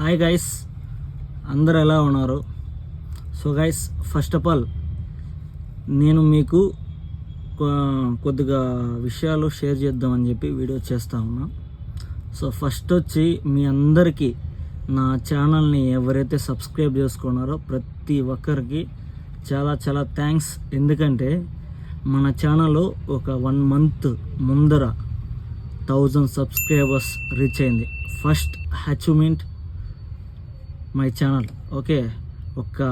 Hi guys అందరు ఎలా ఉన్నారు? So guys first of all నేను మీకు కొ- కొద్దిగా విషయాలు షేర్ చేద్దామని చెప్పి వీడియో చేస్తా ఉన్నా. సో ఫస్ట్ వచ్చి మీ అందరికీ నా ఛానల్ని ఎవరైతే సబ్స్క్రైబ్ చేసుకున్నారో ప్రతి ఒక్కరికి చాలా చాలా థ్యాంక్స్ ఎందుకంటే మన ఛానల్ ఒక వన్ మంత్ ముందర థౌజండ్ సబ్స్క్రైబర్స్ రీచ్ అయింది. First achievement my channel. Okay. ఒక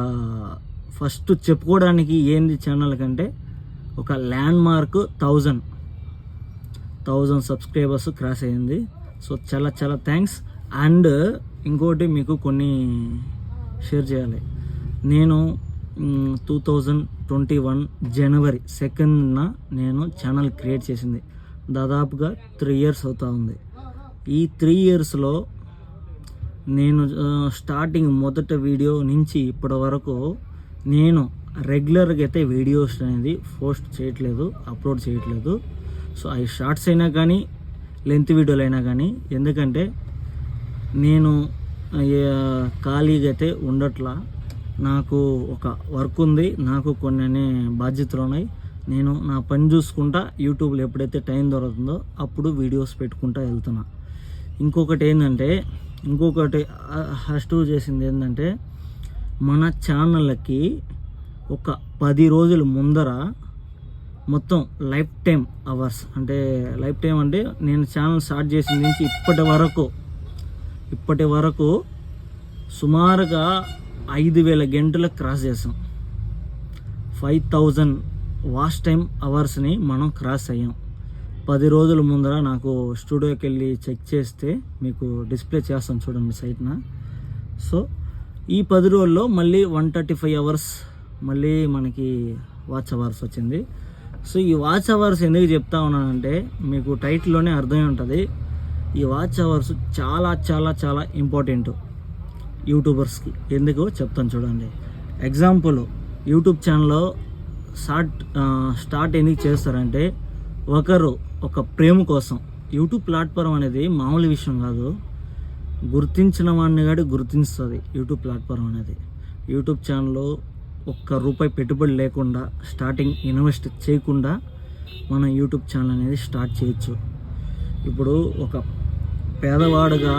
ఫస్ట్ చెప్పుకోవడానికి ఏంది ఛానల్ కంటే ఒక landmark thousand. Thousand subscribers cross అయ్యింది. సో చాలా చాలా థ్యాంక్స్. అండ్ ఇంకోటి మీకు కొన్ని షేర్ చేయాలి. నేను టూ థౌజండ్ ట్వంటీ వన్ జనవరి సెకండ్న నేను ఛానల్ క్రియేట్ చేసింది. దాదాపుగా త్రీ ఇయర్స్ అవుతా ఉంది. ఈ త్రీ ఇయర్స్లో నేను స్టార్టింగ్ మొదట వీడియో నుంచి ఇప్పటి వరకు నేను రెగ్యులర్గా అయితే వీడియోస్ అనేది పోస్ట్ చేయట్లేదు అప్లోడ్ చేయట్లేదు. సో అవి షార్ట్స్ అయినా కానీ లెంత్ వీడియోలు అయినా కానీ ఎందుకంటే నేను ఖాళీగా అయితే ఉండట్లా. నాకు ఒక వర్క్ ఉంది నాకు కొన్ని అనే బాధ్యతలు ఉన్నాయి. నేను నా పని చూసుకుంటా యూట్యూబ్లో ఎప్పుడైతే టైం దొరుకుతుందో అప్పుడు వీడియోస్ పెట్టుకుంటా వెళ్తున్నా. ఇంకొకటి ఏంటంటే ఇంకొకటి ఫస్ట్ చేసింది ఏంటంటే మన ఛానళ్ళకి ఒక పది రోజుల ముందర మొత్తం లైఫ్ టైం అవర్స్ అంటే లైఫ్ టైం అంటే నేను ఛానల్ స్టార్ట్ చేసిన నుంచి ఇప్పటి వరకు ఇప్పటి వరకు సుమారుగా ఐదు వేల గంటలు క్రాస్ చేసాం. ఫైవ్ థౌజండ్ వాష్ టైం అవర్స్ని మనం క్రాస్ అయ్యాం. పది రోజుల ముందర నాకు స్టూడియోకి వెళ్ళి చెక్ చేస్తే మీకు డిస్ప్లే చేస్తాను చూడండి సైట్న. సో ఈ పది రోజుల్లో మళ్ళీ వన్ థర్టీ ఫైవ్ అవర్స్ మళ్ళీ మనకి వాచ్ అవర్స్ వచ్చింది. సో ఈ వాచ్ అవర్స్ ఎందుకు చెప్తా ఉన్నానంటే మీకు టైటిల్లోనే అర్థమై ఉంటుంది. ఈ వాచ్ అవర్స్ చాలా చాలా చాలా ఇంపార్టెంట్ యూట్యూబర్స్కి. ఎందుకు చెప్తాను చూడండి. ఎగ్జాంపుల్ యూట్యూబ్ ఛానల్లో స్టార్ట్ స్టార్ట్ ఎందుకు చేస్తారంటే ఒకరు ఒక ప్రేమ కోసం. యూట్యూబ్ ప్లాట్ఫామ్ అనేది మామూలు విషయం కాదు. గుర్తించిన వాడిని కాడి గుర్తిస్తుంది యూట్యూబ్ ప్లాట్ఫామ్ అనేది. యూట్యూబ్ ఛానల్లో ఒక్క రూపాయి పెట్టుబడి లేకుండా స్టార్టింగ్ ఇన్వెస్ట్ చేయకుండా మనం యూట్యూబ్ ఛానల్ అనేది స్టార్ట్ చేయొచ్చు. ఇప్పుడు ఒక పేదవాడుగా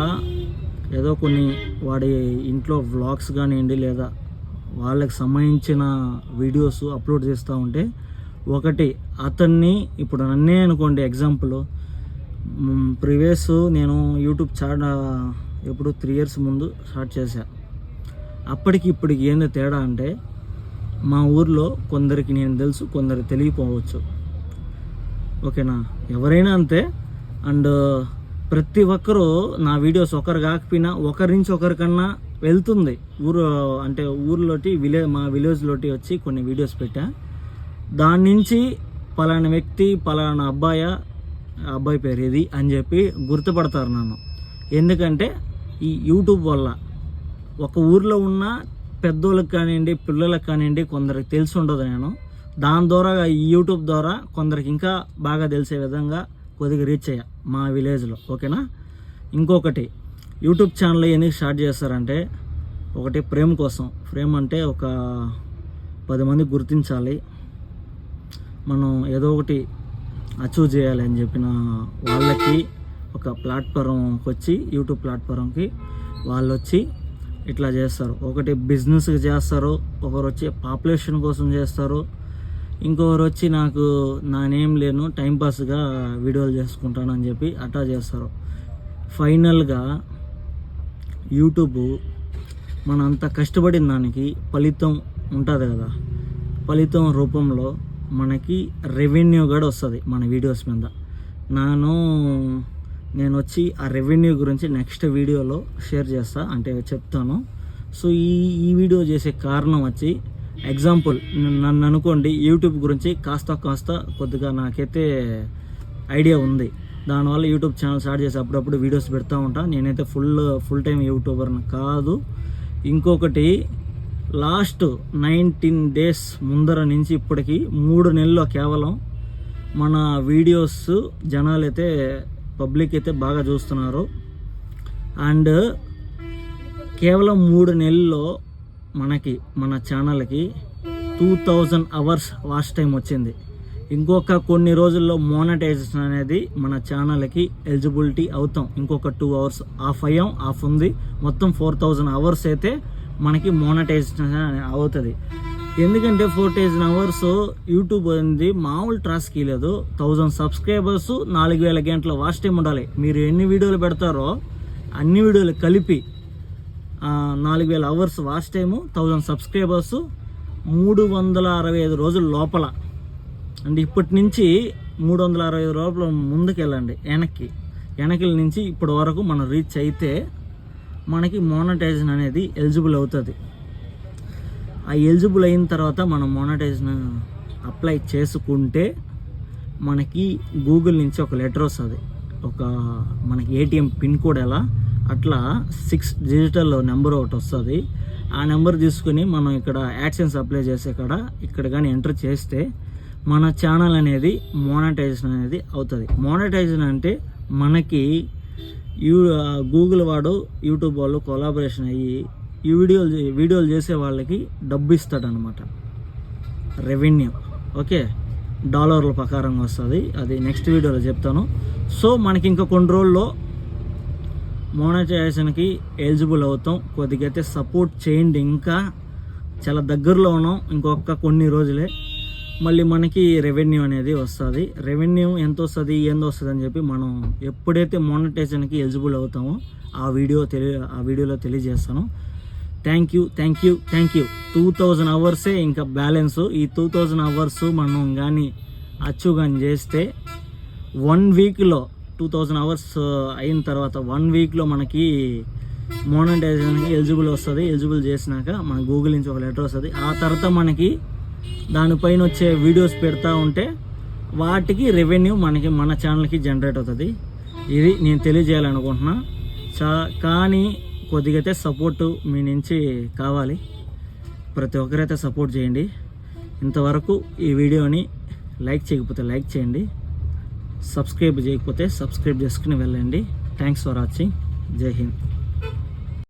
ఏదో కొన్ని వాడి ఇంట్లో వ్లాగ్స్ కానివ్వండి లేదా వాళ్ళకి సంబంధించిన వీడియోస్ అప్లోడ్ చేస్తూ ఉంటే ఒకటి అతన్ని ఇప్పుడు నన్నే అనుకోండి ఎగ్జాంపుల్ ప్రీవియస్ నేను యూట్యూబ్ ఛానల్ ఎప్పుడు త్రీ ఇయర్స్ ముందు స్టార్ట్ చేశా. అప్పటికి ఇప్పటికి ఏందో తేడా అంటే మా ఊర్లో కొందరికి నేను తెలుసు కొందరు తెలియపోవచ్చు ఓకేనా? ఎవరైనా అంతే. అండ్ ప్రతి ఒక్కరూ నా వీడియోస్ ఒకరు కాకపోయినా ఒకరి నుంచి ఒకరికన్నా వెళ్తుంది. ఊరు అంటే ఊర్లోటి విలే మా విలేజ్లోటి వచ్చి కొన్ని వీడియోస్ పెట్టా. దాని నుంచి పలానా వ్యక్తి పలానా అబ్బాయ అబ్బాయి పేరు ఇది అని చెప్పి గుర్తుపడతారు నన్ను. ఎందుకంటే ఈ యూట్యూబ్ వల్ల ఒక ఊర్లో ఉన్న పెద్దోళ్ళకి కానివ్వండి పిల్లలకు కానివ్వండి కొందరికి తెలిసి ఉండదు నేను. దాని ద్వారా ఈ యూట్యూబ్ ద్వారా కొందరికి ఇంకా బాగా తెలిసే విధంగా కొద్దిగా రీచ్ అయ్యా మా విలేజ్లో ఓకేనా? ఇంకొకటి యూట్యూబ్ ఛానల్ ఎందుకు స్టార్ట్ చేస్తారంటే ఒకటి ప్రేమ కోసం. ప్రేమ అంటే ఒక పది మంది గుర్తించాలి. మనం ఏదో ఒకటి అచీవ్ చేయాలి అని చెప్పిన వాళ్ళకి ఒక ప్లాట్ఫారంకి వచ్చి యూట్యూబ్ ప్లాట్ఫారంకి వాళ్ళు వచ్చి ఇట్లా చేస్తారు. ఒకటి బిజినెస్కి చేస్తారు ఒకరు వచ్చి పాపులేషన్ కోసం చేస్తారు ఇంకొకరు వచ్చి నాకు నా నేమ్ లేను టైంపాస్గా వీడియోలు చేసుకుంటానని చెప్పి అట్లా చేస్తారు. ఫైనల్గా యూట్యూబ్ మన అంత కష్టపడిన దానికి ఫలితం ఉంటుంది కదా. ఫలితం రూపంలో మనకి రెవెన్యూ కూడా వస్తుంది మన వీడియోస్ మీద. నాను నేను వచ్చి ఆ రెవెన్యూ గురించి నెక్స్ట్ వీడియోలో షేర్ చేస్తా అంటే చెప్తాను. సో ఈ ఈ వీడియో చేసే కారణం వచ్చి ఎగ్జాంపుల్ నన్ను అనుకోండి యూట్యూబ్ గురించి కాస్త కాస్త కొద్దిగా నాకైతే ఐడియా ఉంది. దానివల్ల యూట్యూబ్ ఛానల్ స్టార్ట్ చేసి అప్పుడప్పుడు వీడియోస్ పెడతా ఉంటా. నేనైతే ఫుల్ ఫుల్ టైం యూట్యూబర్ని కాదు. ఇంకొకటి లాస్ట్ నైన్టీన్ డేస్ ముందర నుంచి ఇప్పటికి మూడు నెలల్లో కేవలం మన వీడియోస్ జనాలు అయితే పబ్లిక్ అయితే బాగా చూస్తున్నారు. అండ్ కేవలం మూడు నెలల్లో మనకి మన ఛానల్కి two thousand hours watch time వచ్చింది. ఇంకొక కొన్ని రోజుల్లో మోనటైజేషన్ అనేది మన ఛానల్కి ఎలిజిబిలిటీ అవుతాం. ఇంకొక టూ అవర్స్ ఆఫ్ అయ్యాం ఆఫ్ ఉంది. మొత్తం ఫోర్ థౌజండ్ అవర్స్ అయితే మనకి మోనటైజేషన్ అవుతుంది. ఎందుకంటే ఫోర్ థౌజండ్ అవర్స్ యూట్యూబ్ అనేది మామూలు టాస్క్ లేదు. థౌజండ్ సబ్స్క్రైబర్స్ నాలుగు వేల గంటల వాచ్ టైం ఉండాలి. మీరు ఎన్ని వీడియోలు పెడతారో అన్ని వీడియోలు కలిపి నాలుగు వేల hours watch time thousand subscribers మూడు వందల అరవై ఐదు రోజుల లోపల. అంటే ఇప్పటి నుంచి మూడు వందల అరవై ఐదు లోపల ముందుకు వెళ్ళండి వెనక్కి వెనకల నుంచి ఇప్పటి వరకు మనం రీచ్ అయితే మనకి మోనటైజేషన్ అనేది ఎలిజిబుల్ అవుతుంది. ఆ ఎలిజిబుల్ అయిన తర్వాత మనం మోనటైజేషన్ అప్లై చేసుకుంటే మనకి గూగుల్ నుంచి ఒక లెటర్ వస్తుంది. ఒక మనకి ఏటీఎం పిన్ కోడ్ ఎలా? అట్లా సిక్స్ డిజిటల్ నెంబర్ ఒకటి వస్తుంది. ఆ నెంబర్ తీసుకుని మనం ఇక్కడ యాక్సెన్స్ అప్లై చేసే కాడ ఇక్కడ కానీ ఎంటర్ చేస్తే మన ఛానల్ అనేది మోనటైజేషన్ అనేది అవుతుంది. మోనటైజేషన్ అంటే మనకి యూ గూగుల్ వాడు యూట్యూబ్ వాళ్ళు కొలాబరేషన్ అయ్యి ఈ వీడియోలు వీడియోలు చేసే వాళ్ళకి డబ్బు ఇస్తాడనమాట రెవెన్యూ ఓకే డాలర్ల ప్రకారం వస్తుంది. అది నెక్స్ట్ వీడియోలో చెప్తాను. సో మనకి ఇంకా కొన్ని రోజుల్లో మోనటైజేషన్కి ఎలిజిబుల్ అవుతాం. కొద్దిగా అయితే సపోర్ట్ చేయండి. ఇంకా చాలా దగ్గరలో ఉన్నాం. ఇంకొక కొన్ని రోజులే. మళ్ళీ మనకి రెవెన్యూ అనేది వస్తుంది. రెవెన్యూ ఎంత వస్తుంది ఏందో వస్తుంది అని చెప్పి మనం ఎప్పుడైతే మోనటైజేషన్కి ఎలిజిబుల్ అవుతామో ఆ వీడియో తెలియ ఆ వీడియోలో తెలియజేస్తాను. Thank you thank you thank you two thousand అవర్సే ఇంకా బ్యాలెన్స్ ఈ టూ థౌజండ్ అవర్స్ మనం కానీ అచ్చు కానీ చేస్తే వన్ వీక్లో టూ థౌజండ్ అవర్స్ అయిన తర్వాత వన్ వీక్లో మనకి మోనటైజేషన్కి ఎలిజిబుల్ వస్తుంది. ఎలిజిబుల్ చేసినాక మన గూగుల్ నుంచి ఒక లెటర్ వస్తుంది. ఆ తర్వాత మనకి దానిపైన వచ్చే వీడియోస్ పెడతా ఉంటే వాటికి రెవెన్యూ మనకి మన ఛానల్కి జనరేట్ అవుతుంది. ఇది నేను తెలియజేయాలనుకుంటున్నా. చా కానీ కొద్దిగా అయితే సపోర్టు మీ నుంచి కావాలి. ప్రతి ఒక్కరైతే సపోర్ట్ చేయండి. ఇంతవరకు ఈ వీడియోని లైక్ చేయకపోతే లైక్ చేయండి. సబ్స్క్రైబ్ చేయకపోతే సబ్స్క్రైబ్ చేసుకుని వెళ్ళండి. Thanks for watching. జై హింద్.